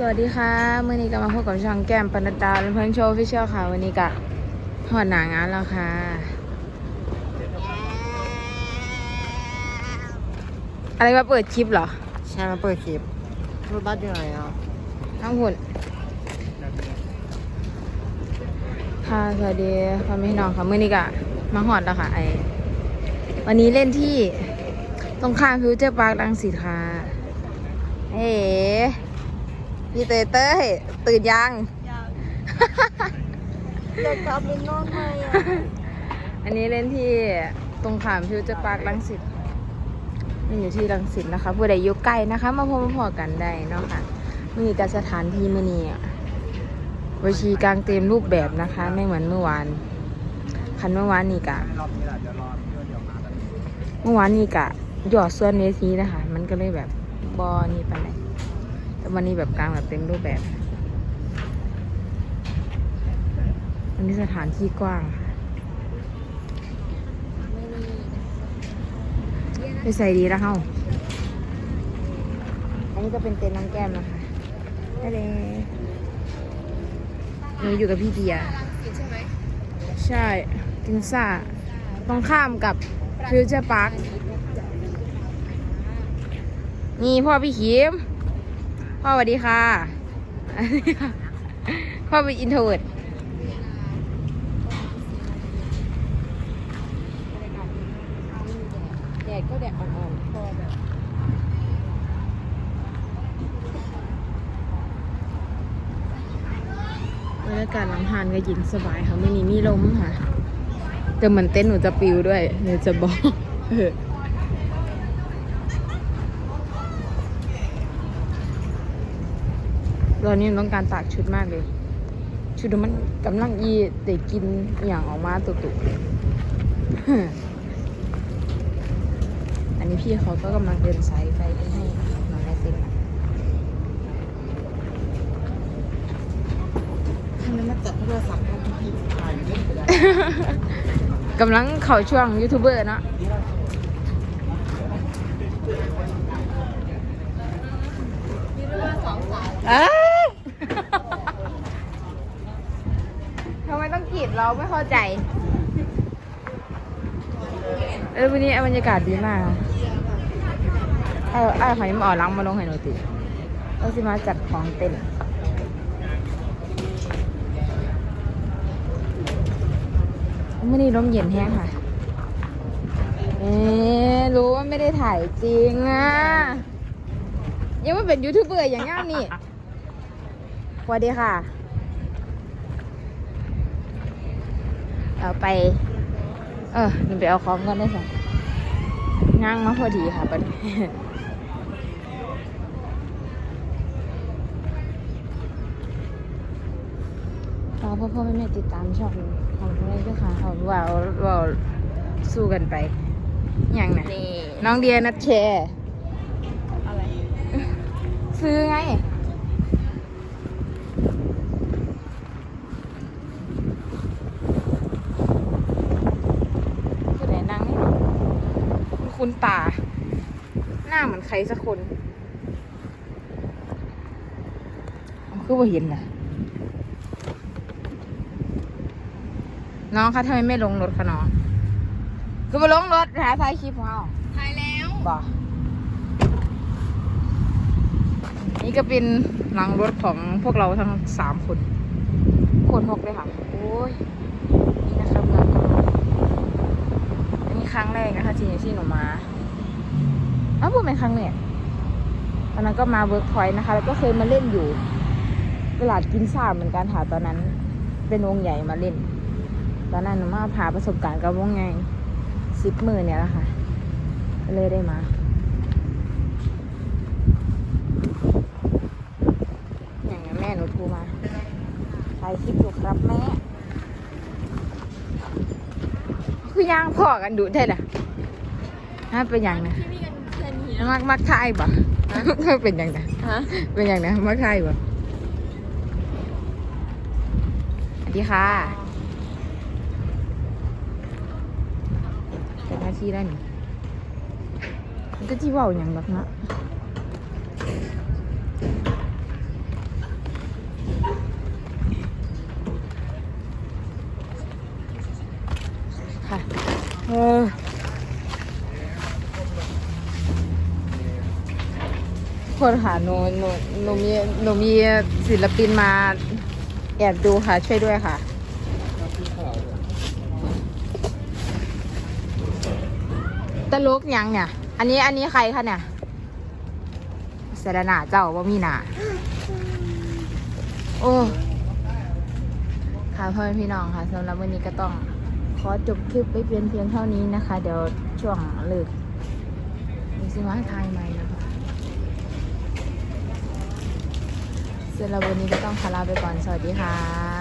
สวัสดีค่ะมื่อนี้ก็มาพบกับช่องแก้มปนัดดาวและเพื่อนโชว์ฟิเชียลค่ะ วันนี้ก็หอดหนางานแล้วค่ะ อะไรมาเปิดคลิปเหรอ ใช่มาเปิดคลิปรถบัสอยู่ไหนอะทั้งหุ่นค่ะสวัสดีพ่อแม่พี่น้องค่ะมื่อนี้ก็มาหอดแล้วค่ะไอวันนี้เล่นที่ตรงข้ามฟิวเจอร์พาร์คลังสิตค่ะเอ๋ พี่เต้ยเต้ยตื่นยังอยากกลับไปนอนไหมอะอันนี้เล่นที่ตรงขามฟิวเจอร์พาร์คลังสิตมันอยู่ที่ลังสิตนะคะผู้ใดอยู่ใกล้นะคะ มาพบมาพอกันได้เนาะค่ะมีการสถานที่มื่อนี้อะวชีกลางเต็มรูปแบบนะคะ ไม่เหมือนเมื่อวานคันเมื่อวานนี่กะรอบนี้แหละเดี๋ยวรอเพื่อนเดี๋ยวมากันเมื่อวานนี่กะหยอดส่วนเวทีนะคะ มันก็เลยแบบบอนี่ไปไหนใดแต่ วันนี้แบบกลางแบบเต็มรูปแบบวันนี้สถานที่กว้างค่ะไปใส่ดีแล้วเฮาอันนี้ก็เป็นเต็นท์น้องแก้มนะคะได้เลยหนูอยู่กับพี่เดียใช่ติงซ่าตรงข้ามกับฟิวเจอร์พาร์คนี่พ่อพี่ขีม พ่อสวัสดีค่ะ พ่อเป็นอินโทรเวิร์ดแดดก็แดดอ่อนๆพ่อแบบบรรยากาศหลังหานก็ยินสบายค่ะไม่มีมีลมค่ะ แต่เหมือนเต้นหนูจะปิวด้วยหนูจะบอก เออ ตอนนี้ต้องการตากชุดมากเลย ชุดมันกำลังยีแต่กินอย่างออกมาตุตุอันนี้พี่เขาก็กำลังเดินสายไฟไปให้น้องแอซินนะทำไมมาจัดโทรศัพท์ให้พี่ถ่ายเล่นไปได้กำลังเข้าช่วงยูทูบเบอร์เนาะอ้ย ทำไมต้องกรีดเราไม่เข้าใจ เออวันนี้บรรยากาศดีมากเออไอ้หอยมออล้างมาลงให้หนูติเราสิมาจัดของเต้นมื่อนี้ลมเย็นแห้งค่ะเอ๊รู้ว่าไม่ได้ถ่ายจริงอะยังไม่เป็นยูทูบเบอร์อย่างงี้นี่ สวัสดีค่ะเอาไป เออหนูไปเอาของก่อนได้สินั่งมาพอดีค่ะปัดนี้เราพ่อพ่อแม่แม่ติดตามช่องของคุณเลยด้วยค่ะเอาว่าว่าสู้กันไป อย่างน่ะ น้องเดียนัดแชร์อะไร ซื้อไง คือไหนนั่งนี่ คุณคุณตา หน้าเหมือนใครสักคนเอาคือว่าเห็นนะน้องคะทำไมไม่ลงรถคะน้องคือมาลงรถหาท้ายคลิปของเราถ่ายแล้วบ่นี่ก็เป็นหลังรถของพวกเราทั้งสามคนคนหกเลยค่ะ โอ้ย นี่นะคะเมืองกรุงอันนี้ ครั้งแรกนะคะที่ที่หนูมาอ้าวพูดเป็นครั้งแรกตอนนั้นก็มาเวิร์กพอยต์นะคะ แล้วก็เคยมาเล่นอยู่ตลาดกินซ่าเหมือนกันค่ะตอนนั้น เป็นวงใหญ่มาเล่น ตอนนั้นหนูมาพาประสบการณ์กับวงไงสิบมือเนี่ยแหละค่ะเลยได้มาอย่างนี้แม่หนูโทรมาถ่ายคลิปอยู่ครับแม่ คือย่างพ่อกันดูได้ล่ะฮะเป็นอย่างนะพี่มีกันแค่นี้มักมักทายบ่เป็นอย่างนะฮะเป็นอย่างนะมักทายบ่สวัสดีค่ะเป็นหน้าที่ได้นี่มันก็จีว่าอย่างแบบนะ ค่ะคนค่ะหนูหนูหนูมีหนูมีศิลปินมาแอบดูค่ะ ช่วยด้วยค่ะ ตลกยังเนี่ย อันนี้อันนี้ใครคะเนี่ยเสดนาเจ้าว่ามีหนาโอ้ค่ะพ่อพี่น้องค่ะสำหรับวันนี้ก็ต้อง ขอจบคลิปไปเพียงเพียงเท่านี้นะคะ เดี๋ยวช่วงเลิกมีสิมาทายใหม่นะคะสำหรับวันนี้ก็ต้องขอลาไปก่อน สวัสดีค่ะ